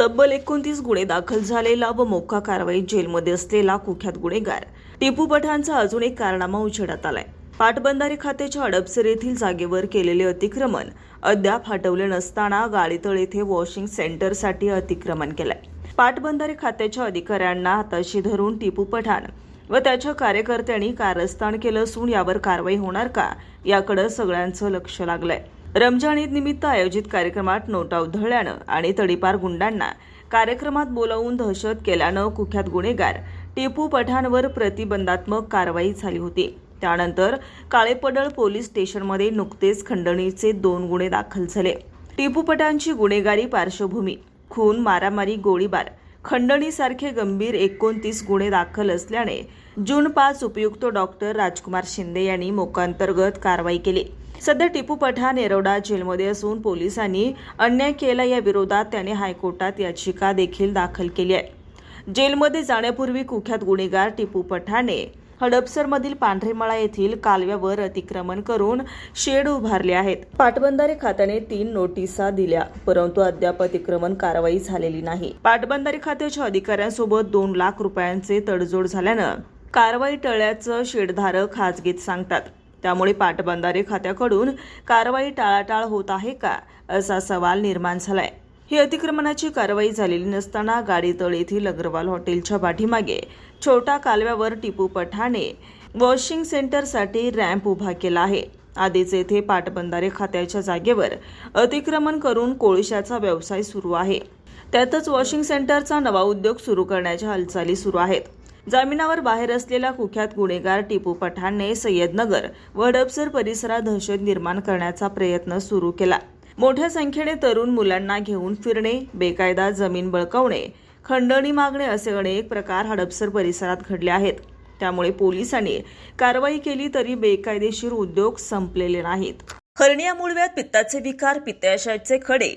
तब्बल एकोणतीस गुन्हे दाखल झालेला व मोका कारवाई जेलमध्ये असलेला कुख्यात गुन्हेगार. टिपू पठाणचा अजून एक कारनामा उजेडात आलाय. पाटबंधारे खात्याच्या हडपसर येथील जागेवर केलेले अतिक्रमण अद्याप हटवले नसताना गाळीतळ येथे वॉशिंग सेंटरसाठी अतिक्रमण केलंय. पाटबंधारे खात्याच्या अधिकाऱ्यांना हाताशी धरून टिपू पठाण व त्याच्या कार्यकर्त्यांनी कारस्थान केलं असून यावर कारवाई होणार का याकडे सगळ्यांचं लक्ष लागलंय. रमजान ईद निमित्त आयोजित कार्यक्रमात नोटा उधळल्यानं आणि तडीपार गुंडांना कार्यक्रमात बोलावून दहशत केल्यानं कुख्यात गुन्हेगार टिपू पठाणवर प्रतिबंधात्मक कारवाई झाली होती. त्यानंतर काळेपडळ पोलीस स्टेशनमध्ये नुकतेच खंडणीचे दोन गुन्हे दाखल झाले. टिपू पठाणची गुन्हेगारी पार्श्वभूमी खून मारामारी गोळीबार खंडणीसारखे गंभीर एकोणतीस गुन्हे दाखल असल्याने जून पाच उपयुक्त डॉक्टर राजकुमार शिंदे यांनी मोकांतर्गत कारवाई केली. सध्या टिपू पठाण येरवडा जेलमध्ये असून पोलिसांनी अन्याय केला या विरोधात त्याने हायकोर्टात याचिका देखील दाखल केली आहे. जेलमध्ये जाण्यापूर्वी कुख्यात गुन्हेगार टिपू पठाणे हडपसरमधील पांढरेमळा येथील कालव्यावर अतिक्रमण करून शेड उभारले आहेत. पाटबंधारे खात्याने तीन नोटिसा दिल्या परंतु अद्याप अतिक्रमण कारवाई झालेली नाही. पाटबंधारे खात्याच्या अधिकाऱ्यांसोबत दोन लाख रुपयांचे तडजोड झाल्यानं कारवाई टळल्याचं शेडधारक खाजगीत सांगतात. त्यामुळे पाटबंधारे खात्याकडून कारवाई टाळाटाळ होत आहे का असा सवाल निर्माण झालाय. ही अतिक्रमणाची कारवाई झालेली नसताना गाडीतळ येथील अग्रवाल हॉटेलच्या पाठीमागे छोटा कालव्यावर टिपू पठाणे वॉशिंग सेंटरसाठी रॅम्प उभा केला आहे. आधीच येथे पाटबंधारे खात्याच्या जागेवर अतिक्रमण करून कोळशाचा व्यवसाय सुरू आहे. त्यातच वॉशिंग सेंटरचा नवा उद्योग सुरू करण्याच्या हालचाली सुरू आहेत. जामिनावर बाहेर असलेला कुख्यात गुन्हेगार टिपू पठाणने सय्यदनगर व हडपसर परिसरात दहशत निर्माण करण्याचा प्रयत्न सुरू केला. मोठ्या संख्येने तरुण मुलांना घेऊन फिरणे बेकायदा जमीन बळकवणे खंडणी मागणे असे अनेक प्रकार हडपसर परिसरात घडले आहेत. त्यामुळे पोलिसांनी कारवाई केली तरी बेकायदेशीर उद्योग संपलेले नाहीत. हर्निया मुळव्यात पित्ताचे विकार पित्ताशयाचे खडे